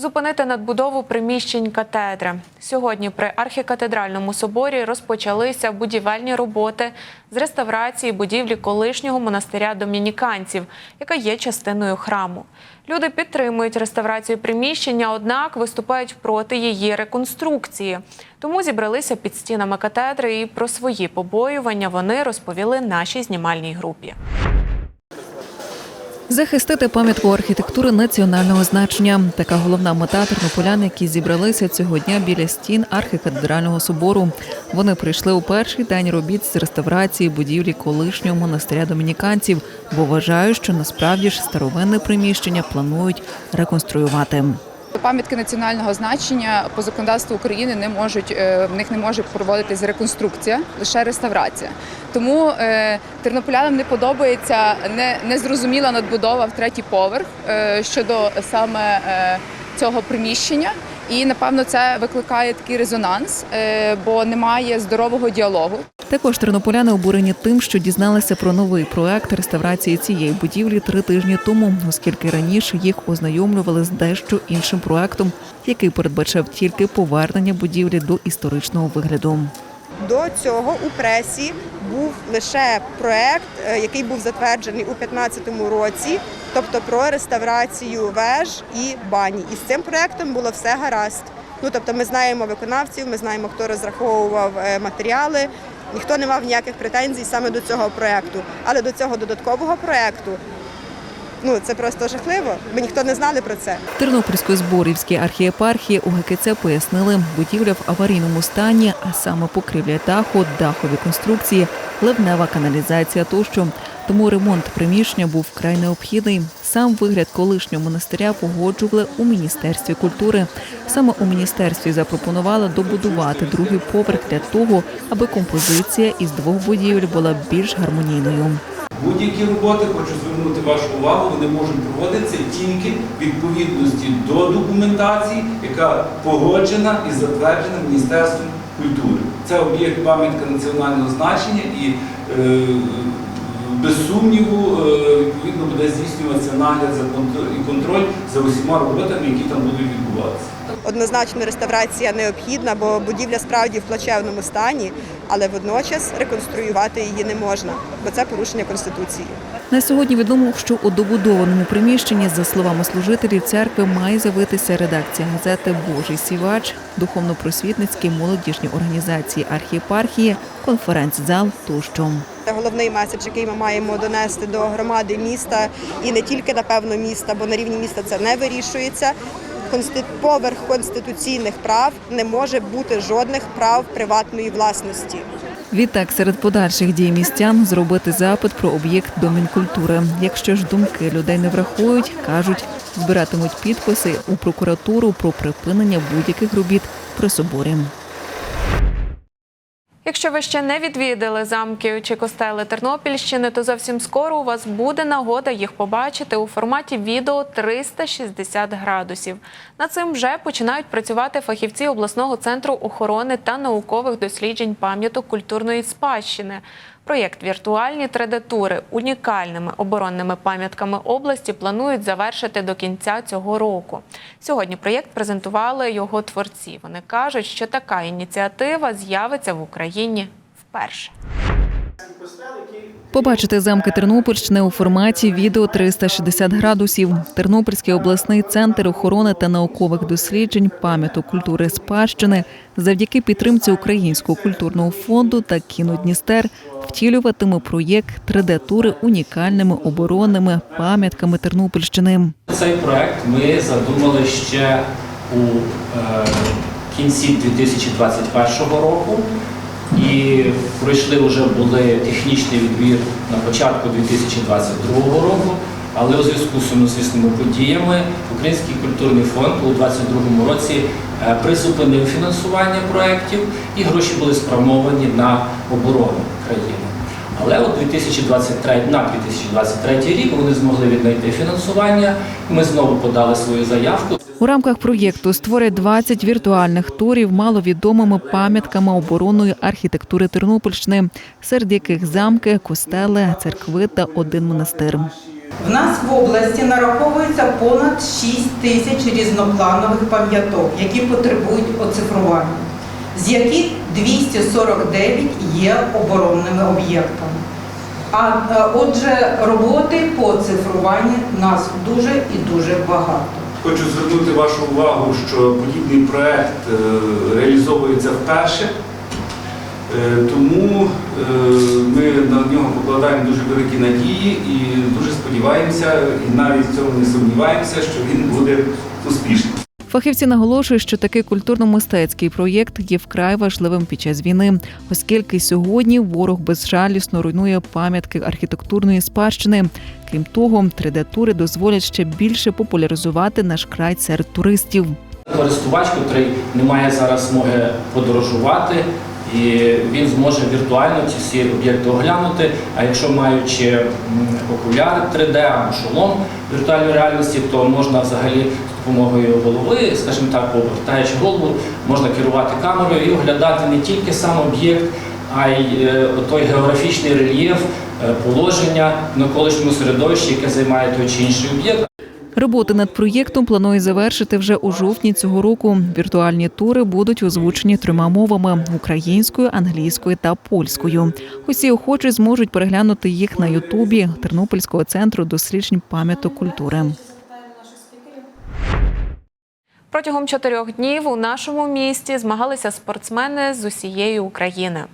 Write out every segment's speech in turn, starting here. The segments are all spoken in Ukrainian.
Зупинити надбудову приміщень катедри. Сьогодні при архікатедральному соборі розпочалися будівельні роботи з реставрації будівлі колишнього монастиря домініканців, яка є частиною храму. Люди підтримують реставрацію приміщення, однак виступають проти її реконструкції. Тому зібралися під стінами катедри і про свої побоювання вони розповіли нашій знімальній групі. Захистити пам'ятку архітектури національного значення. Така головна мета тернополян, які зібралися цього дня біля стін архікатедрального собору. Вони прийшли у перший день робіт з реставрації будівлі колишнього монастиря домініканців, бо вважають, що насправді ж старовинне приміщення планують реконструювати. Пам'ятки національного значення по законодавству України не можуть е, в них не може проводитись реконструкція, лише реставрація. Тому е, тернополянам не подобається не, незрозуміла надбудова в третій поверх е, щодо саме цього приміщення. І напевно це викликає такий резонанс, е, бо немає здорового діалогу. Також тернополяни обурені тим, що дізналися про новий проект реставрації цієї будівлі три тижні тому, оскільки раніше їх ознайомлювали з дещо іншим проектом, який передбачав тільки повернення будівлі до історичного вигляду. До цього у пресі був лише проект, е, який був затверджений у 2015 році, тобто про реставрацію веж і бані. І з цим проектом було все гаразд. Ну тобто, ми знаємо виконавців, ми знаємо, хто розраховував е, матеріали. Ніхто не мав ніяких претензій саме до цього проекту. Але до цього додаткового проекту ну це просто жахливо. Ми ніхто не знали про це. Тернопільсько-зборівській архієпархії у ГКЦ пояснили, будівля в аварійному стані, а саме покрівля даху, дахові конструкції, ливнева каналізація тощо. Тому ремонт приміщення був вкрай необхідний. Сам вигляд колишнього монастиря погоджували у міністерстві культури. Саме у міністерстві запропонували добудувати другий поверх для того, аби композиція із двох будівель була більш гармонійною. Будь-які роботи, хочу звернути вашу увагу, вони можуть проводитися тільки в відповідності до документації, яка погоджена і затверджена Міністерством культури. Це об'єкт пам'ятка національного значення і е, без сумніву е, відповідно буде здійснюватися нагляд за і контроль за усіма роботами, які там будуть відбуватися. Однозначно реставрація необхідна, бо будівля справді в плачевному стані, але водночас реконструювати її не можна, бо це порушення конституції. На сьогодні відомо, що у добудованому приміщенні, за словами служителів церкви, має з'явитися редакція газети Божий сівач, духовно-просвітницькі молодіжні організації архієпархії, конференц-зал тощо. Це головний меседж, який ми маємо донести до громади міста і не тільки напевно міста, бо на рівні міста це не вирішується. Поверх конституційних прав не може бути жодних прав приватної власності. Відтак, серед подальших дій містян зробити запит про об'єкт домінкультури. Якщо ж думки людей не врахують, кажуть, збиратимуть підписи у прокуратуру про припинення будь-яких робіт при соборі. Якщо ви ще не відвідали замки чи костели Тернопільщини, то зовсім скоро у вас буде нагода їх побачити у форматі відео 360 градусів. Над цим вже починають працювати фахівці обласного центру охорони та наукових досліджень пам'яток культурної спадщини. Проєкт віртуальні 3D-тури унікальними оборонними пам'ятками області планують завершити до кінця цього року. Сьогодні проєкт презентували його творці. Вони кажуть, що така ініціатива з'явиться в Україні вперше. Побачити замки Тернопільщини у форматі відео 360 градусів. Тернопільський обласний центр охорони та наукових досліджень пам'яток культури спадщини завдяки підтримці Українського культурного фонду та кіно Дністер втілюватиме проєкт 3D-тури унікальними оборонними пам'ятками Тернопільщини. Цей проект ми задумали ще у е, кінці 2021 року. І пройшли вже були технічний відбір на початку 2022 року. Але у зв'язку з сумнозвісними подіями Український культурний фонд у 2022 році е, призупинив фінансування проєктів і гроші були спрямовані на оборону країни. Але от 2023, на 2023 рік вони змогли віднайти фінансування. Ми знову подали свою заявку. У рамках проєкту створять 20 віртуальних турів маловідомими пам'ятками оборонної архітектури Тернопільщини, серед яких замки, костели, церкви та один монастир. В нас в області нараховується понад 6 тисяч різнопланових пам'яток, які потребують оцифрування, з яких 249 є оборонними об'єктами. А е, отже, роботи по оцифруванню в нас дуже і дуже багато. Хочу звернути вашу увагу, що подібний проект е, реалізовується вперше. Е, Тому ми на нього покладаємо дуже великі надії і дуже сподіваємося, і навіть в цьому не сумніваємося, що він буде успішним. Фахівці наголошують, що такий культурно-мистецький проєкт є вкрай важливим під час війни, оскільки сьогодні ворог безжалісно руйнує пам'ятки архітектурної спадщини. Крім того, 3D-тури дозволять ще більше популяризувати наш край серед туристів. Користувач, котрий не має зараз змоги подорожувати, і він зможе віртуально ці всі об'єкти оглянути. А якщо маючи окуляри 3D або шолом віртуальної реальності, то можна взагалі з допомогою голови, скажімо так, повертаючи голову, можна керувати камерою і оглядати не тільки сам об'єкт, а й е, той географічний рельєф, е, положення в навколишньому середовищі, яке займає той чи інший об'єкт. Роботи над проєктом планують завершити вже у жовтні цього року. Віртуальні тури будуть озвучені трьома мовами: українською, англійською та польською. Усі охочі зможуть переглянути їх на Ютубі Тернопільського центру досліджень пам'яток культури. Протягом чотирьох днів у нашому місті змагалися спортсмени з усієї України.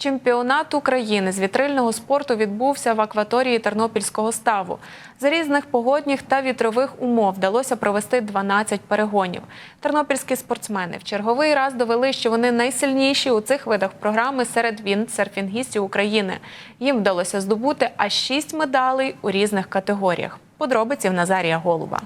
Чемпіонат України з вітрильного спорту відбувся в акваторії Тернопільського ставу. За різних погодних та вітрових умов вдалося провести 12 перегонів. Тернопільські спортсмени в черговий раз довели, що вони найсильніші у цих видах програми серед віндсерфінгістів України. Їм вдалося здобути аж 6 медалей у різних категоріях. Подробиці в Назарія Голуба.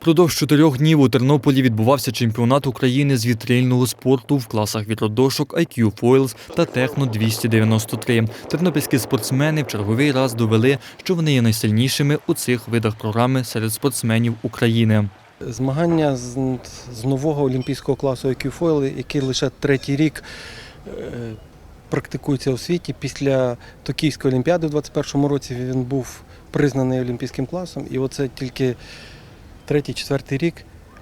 Продовж чотирьох днів у Тернополі відбувався чемпіонат України з вітрильного спорту в класах вітродошок IQ Foils та Техно 293. Тернопільські спортсмени в черговий раз довели, що вони є найсильнішими у цих видах програми серед спортсменів України. Змагання з, нового олімпійського класу IQ Foil, який лише третій рік е, практикується у світі. Після Токійської олімпіади у 2021 році він був признаний олімпійським класом. І оце тільки третій, четвертий рік.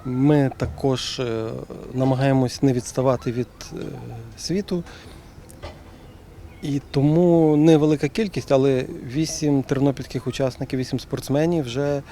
Ми також е, намагаємось не відставати від е, світу. І тому невелика кількість, але вісім тернопільських учасників, вісім спортсменів вже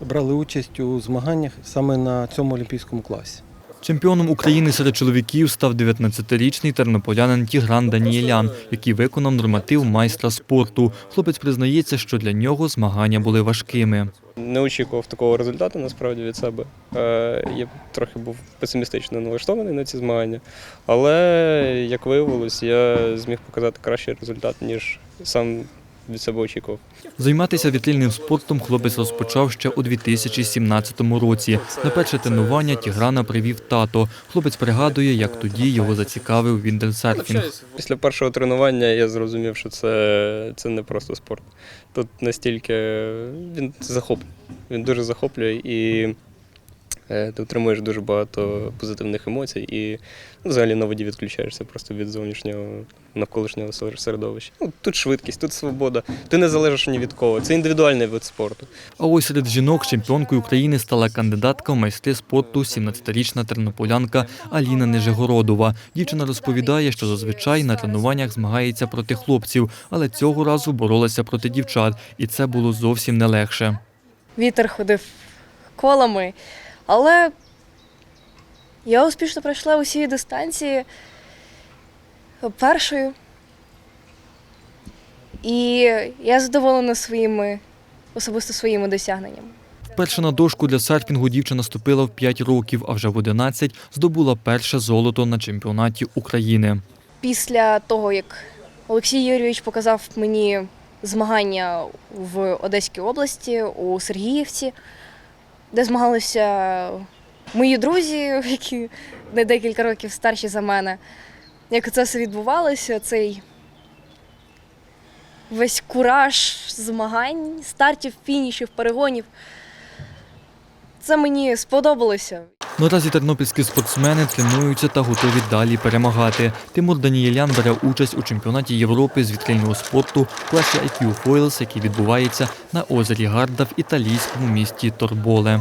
брали участь у змаганнях саме на цьому олімпійському класі. Чемпіоном України серед чоловіків став 19-річний тернополянин Тігран Даніелян, який виконав норматив майстра спорту. Хлопець признається, що для нього змагання були важкими. Не очікував такого результату насправді від себе. Е, Я трохи був песимістично налаштований на ці змагання, але як виявилось, я зміг показати кращий результат, ніж сам від себе очікував. Займатися вітрильним спортом хлопець розпочав ще у 2017 році. На перше тренування Тіграна привів тато. Хлопець пригадує, як тоді його зацікавив віндерсерфінг. Після першого тренування я зрозумів, що це, це не просто спорт. Тут настільки він захоплює. Він дуже захоплює і ти отримуєш дуже багато позитивних емоцій і ну, взагалі на воді відключаєшся просто від зовнішнього навколишнього середовища. Ну, тут швидкість, тут свобода. Ти не залежиш ні від кого. Це індивідуальний вид спорту. А ось серед жінок чемпіонкою України стала кандидатка в майстри спорту 17-річна тернополянка Аліна Нежегородова. Дівчина розповідає, що зазвичай на тренуваннях змагається проти хлопців, але цього разу боролася проти дівчат, і це було зовсім не легше. вітер ходив колами. Але я успішно пройшла усі дистанції першою. І я задоволена своїми, особисто своїми досягненнями. Вперше на дошку для серфінгу дівчина ступила в 5 років, а вже в 11 здобула перше золото на чемпіонаті України. Після того, як Олексій Юрійович показав мені змагання в Одеській області у Сергіївці, де змагалися мої друзі, які не декілька років старші за мене. Як це все відбувалося, цей весь кураж змагань, стартів, фінішів, перегонів. Це мені сподобалося. Наразі тернопільські спортсмени тренуються та готові далі перемагати. Тимур Данієлян бере участь у чемпіонаті Європи з відкрильного спорту класі IQ Foils, який відбувається на озері Гарда в італійському місті Торболе.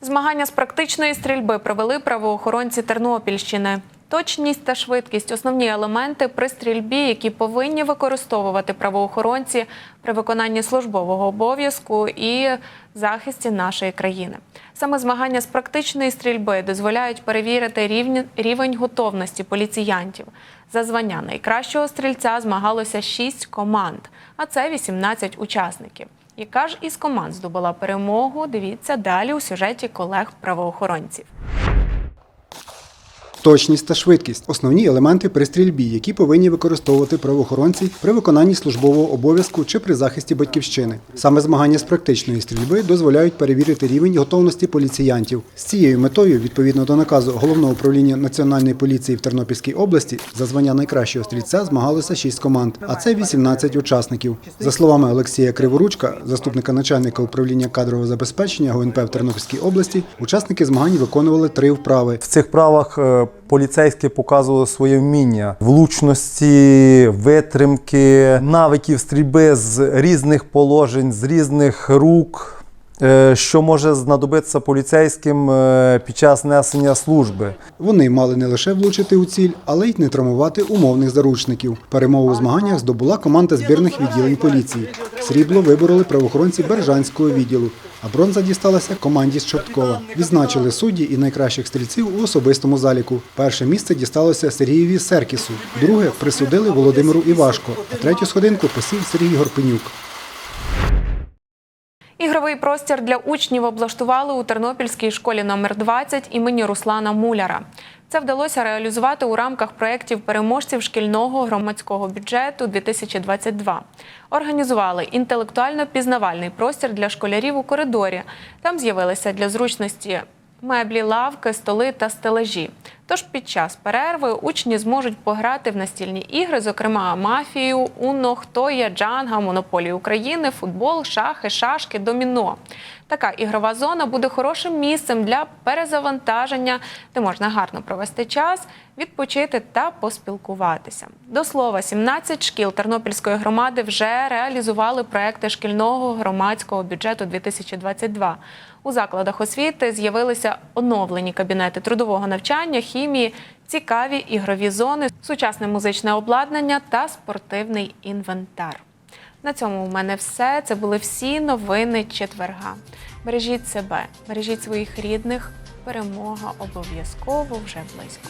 Змагання з практичної стрільби провели правоохоронці Тернопільщини. Точність та швидкість основні елементи при стрільбі, які повинні використовувати правоохоронці при виконанні службового обов'язку і захисті нашої країни. Саме змагання з практичної стрільби дозволяють перевірити рівень, готовності поліціянтів. За звання найкращого стрільця змагалося 6 команд, а це 18 учасників. Яка ж із команд здобула перемогу? Дивіться далі у сюжеті колег правоохоронців. Точність та швидкість основні елементи при стрільбі, які повинні використовувати правоохоронці при виконанні службового обов'язку чи при захисті батьківщини. Саме змагання з практичної стрільби дозволяють перевірити рівень готовності поліціянтів. З цією метою, відповідно до наказу головного управління національної поліції в Тернопільській області, за звання найкращого стрільця змагалося 6 команд, а це 18 учасників. За словами Олексія Криворучка, заступника начальника управління кадрового забезпечення ГУНП в Тернопільській області, учасники змагань виконували три вправи. В цих правах е, поліцейські показували своє вміння влучності, витримки, навиків стрільби з різних положень, з різних рук, е, що може знадобитися поліцейським е, під час несення служби. Вони мали не лише влучити у ціль, але й не травмувати умовних заручників. Перемогу у змаганнях здобула команда збірних відділень поліції. Срібло вибороли правоохоронці Бережанського відділу, а бронза дісталася команді з Чорткова. Відзначили судді і найкращих стрільців у особистому заліку. Перше місце дісталося Сергієві Серкісу, друге присудили Володимиру Івашко, а третю сходинку посів Сергій Горпенюк. Ігровий простір для учнів облаштували у Тернопільській школі номер 20 імені Руслана Муляра. Це вдалося реалізувати у рамках проєктів переможців шкільного громадського бюджету 2022. Організували інтелектуально-пізнавальний простір для школярів у коридорі. Там з'явилися для зручності меблі, лавки, столи та стележі. Тож під час перерви учні зможуть пограти в настільні ігри, зокрема мафію, уно, хто є, джанга, монополію України, футбол, шахи, шашки, доміно. Така ігрова зона буде хорошим місцем для перезавантаження, де можна гарно провести час, відпочити та поспілкуватися. До слова, 17 шкіл Тернопільської громади вже реалізували проекти шкільного громадського бюджету 2022. У закладах освіти з'явилися оновлені кабінети трудового навчання, хімії, цікаві ігрові зони, сучасне музичне обладнання та спортивний інвентар. На цьому у мене все. Це були всі новини четверга. Бережіть себе, бережіть своїх рідних. Перемога обов'язково вже близько.